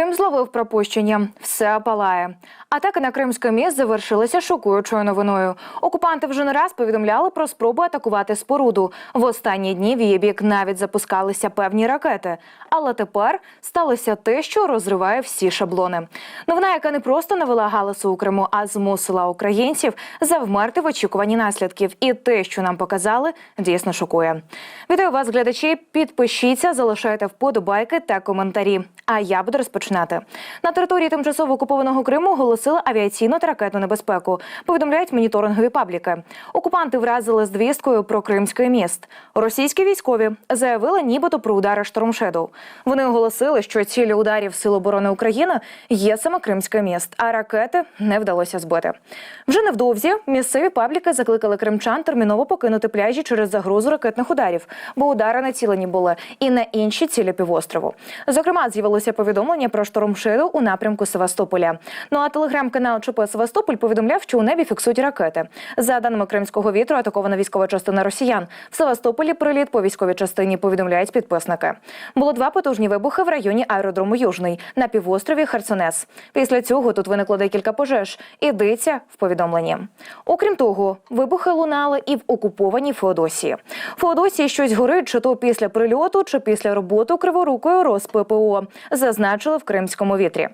Крим зловив пропущення. Все палає. Атака на кримське міст завершилася шокуючою новиною. Окупанти вже не раз повідомляли про спробу атакувати споруду. В останні дні в її бік навіть запускалися певні ракети. Але тепер сталося те, що розриває всі шаблони. Новина, яка не просто навела галасу у Криму, а змусила українців завмерти в очікуванні наслідків. І те, що нам показали, дійсно шокує. Вітаю вас, глядачі. Підпишіться, залишайте вподобайки та коментарі. А я буду розпочинати. На території тимчасово окупованого Криму оголосили авіаційну та ракетну небезпеку. Повідомляють моніторингові пабліки. Окупанти вразили з двісткою про Кримський міст. Російські військові заявили нібито про удари штормшеду. Вони оголосили, що цілі ударів Сил оборони України є саме Кримський міст, а ракети не вдалося збити. Вже невдовзі місцеві пабліки закликали кримчан терміново покинути пляжі через загрозу ракетних ударів, бо удари націлені були і на інші цілі півострову. Зокрема, з'явилося повідомлення про штормшеду у напрямку Севастополя. Ну а телеграм-канал ЧП Севастополь повідомляв, що у небі фіксують ракети. За даними кримського вітру, атакована військова частина росіян. В Севастополі приліт по військовій частині повідомляють підписники. Було два потужні вибухи в районі аеродрому Южний на півострові Херсонес. Після цього тут виникло декілька пожеж. Ідеться в повідомленні. Окрім того, вибухи лунали і в окупованій Феодосії. Феодосії щось горить, чи то після прильоту, чи після роботи криворукою РосППО, зазначили в кримському вітрі.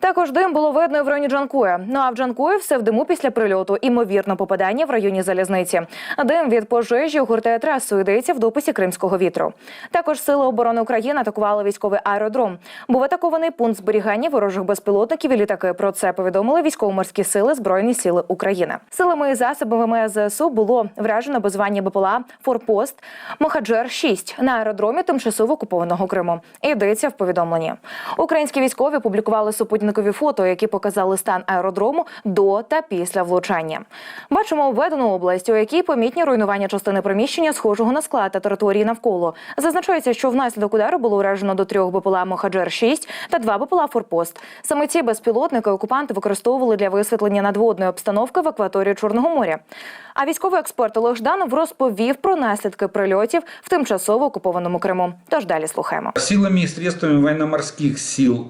Також дим було видно в районі Джанкоя. Ну а в Джанкої все в диму після прильоту. Імовірно, попадання в районі залізниці. Дим від пожежі огортає трасу. Йдеться в дописі кримського вітру. Також сили оборони України атакували військовий аеродром. Був атакований пункт зберігання ворожих безпілотників і літаки. Про це повідомили військово-морські сили Збройні сили України. Силами і засобами ЗСУ було вражено беззвання БПЛА Форпост Мохаджер 6 на аеродромі тимчасово окупованого Криму. Йдеться в повідомленні. Українські військові публікували супутникові фото, які показали стан аеродрому до та після влучання. Бачимо введену область, у якій помітні руйнування частини приміщення, схожого на склад та території навколо. Зазначається, що внаслідок удару було уражено до трьох БПЛА Мохаджер 6 та два БПЛА Форпост. Саме ці безпілотники окупанти використовували для висвітлення надводної обстановки в акваторії Чорного моря. А військовий експерт Олег Жданов розповів про наслідки прильотів в тимчасово окупованому Криму. Тож далі слухаємо. Силами и средствами военно-морских сил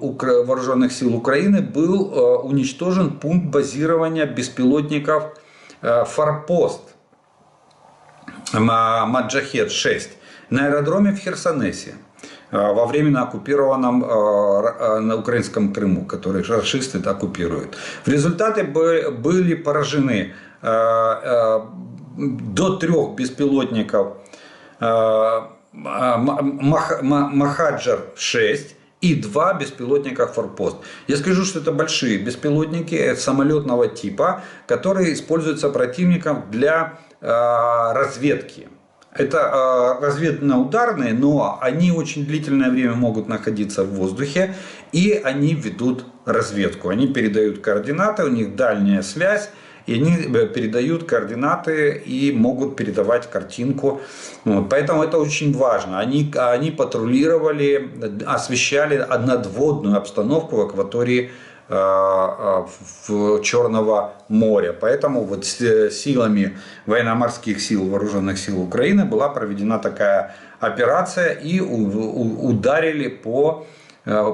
вооруженных сил Украины был э, уничтожен пункт базирования беспилотников э, «Форпост» Ма- Маджахет-6 на аэродроме в Херсонесе э, во временно оккупированном на украинском Крыму, который расисты оккупируют. В результате бы- были поражены до трех беспилотников э, М- Мах- М- Махаджар-6 и два беспилотника «Форпост». Я скажу, что это большие беспилотники самолетного типа, которые используются противником для э, разведки. Это э, разведно-ударные, но они очень длительное время могут находиться в воздухе, и они ведут разведку. Они передают координаты, у них дальняя связь, и они э, передают координаты и могут передавать картинку. Вот, поэтому это очень важно. Они, они патрулировали, освещали надводную обстановку в акватории э, э, в Черного моря. Поэтому вот силами военно-морских сил вооруженных сил Украины была проведена такая операция и ударили по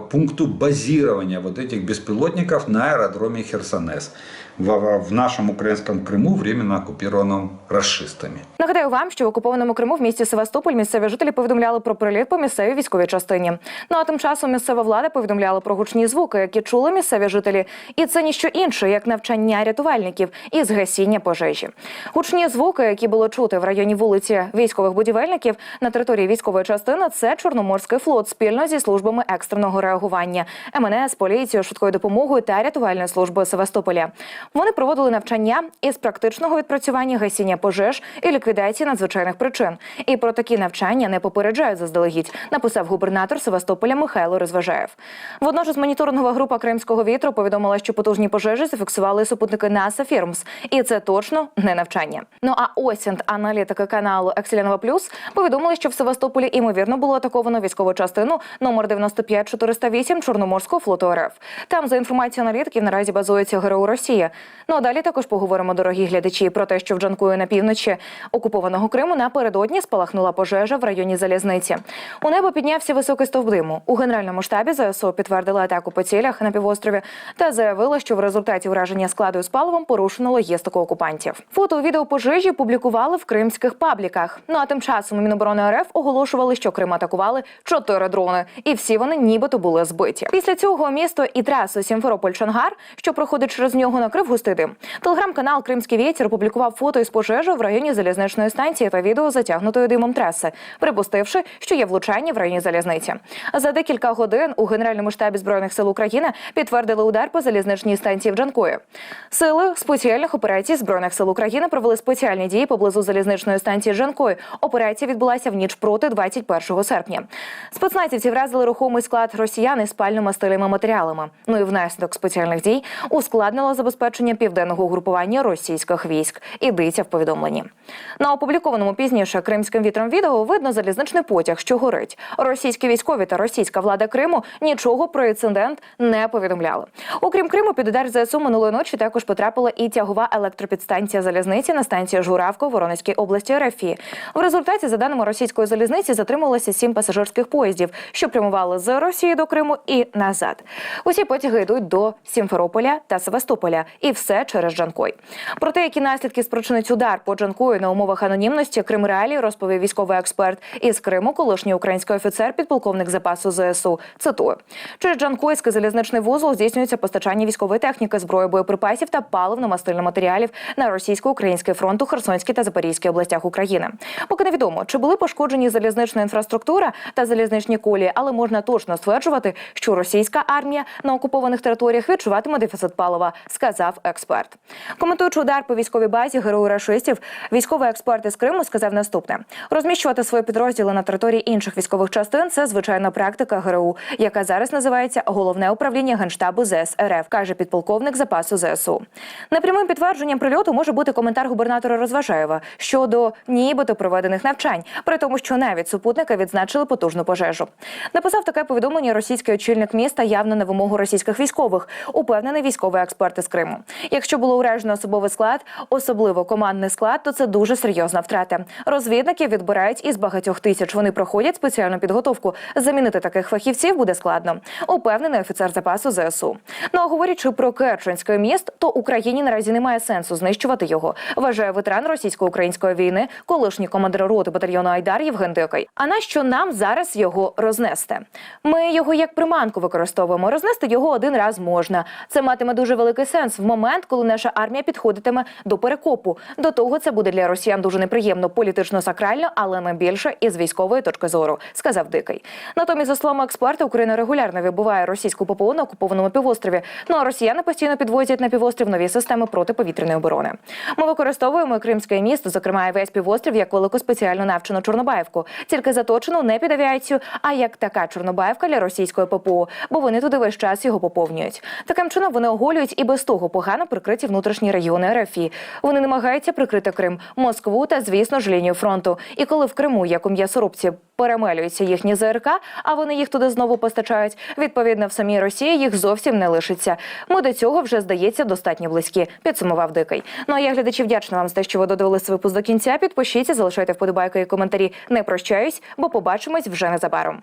пункту базирования вот этих беспилотников на аэродроме Херсонес в, в нашем украинском Крыму, временно оккупированном расистами. Нагадаю вам, що в окупованому Криму в місті Севастополь місцеві жителі повідомляли про приліт по місцевій військовій частині. Ну а тим часом місцева влада повідомляла про гучні звуки, які чули місцеві жителі. І це ніщо інше, як навчання рятувальників із гасіння пожежі. Гучні звуки, які було чути в районі вулиці військових будівельників на території військової частини, це Чорноморський флот спільно зі службами екстреного реагування, МНС, поліцією, швидкою допомогою та рятувальною службою Севастополя. Вони проводили навчання із практичного відпрацювання гасіння пожеж і ліквідації надзвичайних причин. І про такі навчання не попереджають заздалегідь, написав губернатор Севастополя Михайло Розважаєв. Водночас моніторингова група Кримського вітру повідомила, що потужні пожежі зафіксували супутники НАСА Фірмс, і це точно не навчання. Ну а осінт аналітики каналу Екселянова Плюс повідомили, що в Севастополі імовірно було атаковано військову частину номер 95 Т-408 Чорноморського флоту РФ. Там, за інформацією аналітиків, наразі базується ГРУ Росія. Ну а далі також поговоримо, дорогі глядачі, про те, що в Джанкою на півночі окупованого Криму напередодні спалахнула пожежа в районі залізниці. У небо піднявся високий стовп диму. У генеральному штабі ЗСУ підтвердили атаку по цілях на півострові та заявили, що в результаті ураження складу з паливом порушено логістику окупантів. Фото відео пожежі публікували в кримських пабліках. Ну а тим часом Міноборони РФ оголошували, що Крим атакували чотири дрони, і всі вони нібито були збиті. Після цього місто і трасу Сімферополь-Чонгар, що проходить через нього, накрив густий дим. Телеграм-канал Кримський вітер опублікував фото із пожежі в районі залізничної станції та відео затягнутої димом траси, припустивши, що є влучання в районі залізниці. За декілька годин у генеральному штабі збройних сил України підтвердили удар по залізничній станції в Джанкої. Сили спеціальних операцій збройних сил України провели спеціальні дії поблизу залізничної станції Джанкої. Операція відбулася в ніч проти 21 серпня. Спецназівці вразили рухомий склад росіян із спально-мастильними матеріалами. Ну і внаслідок спеціальних дій ускладнило забезпечення південного угрупування російських військ. Ідеться в повідомленні. На опублікованому пізніше кримським вітром відео видно залізничний потяг, що горить. Російські військові та російська влада Криму нічого про інцидент не повідомляли. Окрім Криму, під удар ЗСУ минулої ночі також потрапила і тягова електропідстанція залізниці на станції Журавко в Воронезькій області РФІ. В результаті, за даними російської залізниці, затрималося сім пасажирських поїздів, що прямували з Росії до Криму і назад. Усі потяги йдуть до Сімферополя та Севастополя, і все через Джанкой. Про те, які наслідки спричинить удар по Джанкою на умовах анонімності, Крим Реалії розповів військовий експерт із Криму, колишній український офіцер, підполковник запасу ЗСУ. Цитую: через Джанкойський залізничний вузол здійснюється постачання військової техніки, зброї, боєприпасів та паливно-мастильних матеріалів на російсько-український фронт у Херсонській та Запорізькій областях України. Поки невідомо, чи були пошкоджені залізнична інфраструктура та залізничні колії, але можна точно стверджувати, що російська армія на окупованих територіях відчуватиме дефіцит палива, сказав експерт. Коментуючи удар по військовій базі герою рашистів, військовий експерт із Криму сказав наступне: розміщувати свої підрозділи на території інших військових частин це звичайна практика ГРУ, яка зараз називається головне управління генштабу ЗС РФ, каже підполковник запасу ЗСУ. Непрямим підтвердженням прильоту може бути коментар губернатора Розважаєва щодо нібито проведених навчань, при тому, що навіть супутника відзначили потужну пожежу. Написав таке повідомлення російський очільник міста явно на вимогу російських військових, упевнений військовий експерт із Криму. Якщо було уражено особовий склад, особливо командний склад, то це дуже серйозна втрата. Розвідників відбирають із багатьох тисяч. Вони проходять спеціальну підготовку. Замінити таких фахівців буде складно. Упевнений офіцер запасу ЗСУ. Ну а говорячи про Керченський міст, то Україні наразі немає сенсу знищувати його. Вважає ветеран російсько-української війни, колишній командир роти батальйону Айдар Євген Дикий. А нащо нам зараз його рознести? Ми його як приманку використовуємо. Рознести його один раз можна. Це матиме дуже великий сенс в момент, коли наша армія підходитиме до перекопу. До того це буде для росіян дуже неприємно, політично сакрально, але не більше із військової точки зору, сказав Дикий. Натомість, за словами експерта, Україна регулярно вибуває російську ППО на окупованому півострові. Ну а росіяни постійно підвозять на півострів нові системи протиповітряної оборони. Ми використовуємо Кримське місто, зокрема і весь півострів, як велику спеціально навчену Чорнобаївку, тільки заточену не під авіацію, а як така Чорнобаївка для російської ППО, бо вони туди весь час його поповнюють. Таким чином вони оголюють і без того погано прикриті внутрішні регіони РФІ. Вони намагаються прикрити Крим, Москву та, звісно ж, лінію фронту. І коли в Криму, як у м'ясорубці, перемелюються їхні ЗРК, а вони їх туди знову постачають. Відповідно, в самій Росії їх зовсім не лишиться. Ми до цього вже здається достатньо близькі. Підсумував дикий. Ну а я глядачі вдячна вам за те, що ви додивилися випуск до кінця. Підпишіться, залишайте вподобайки і коментарі. Не прощаюсь, бо побачимось вже незабаром.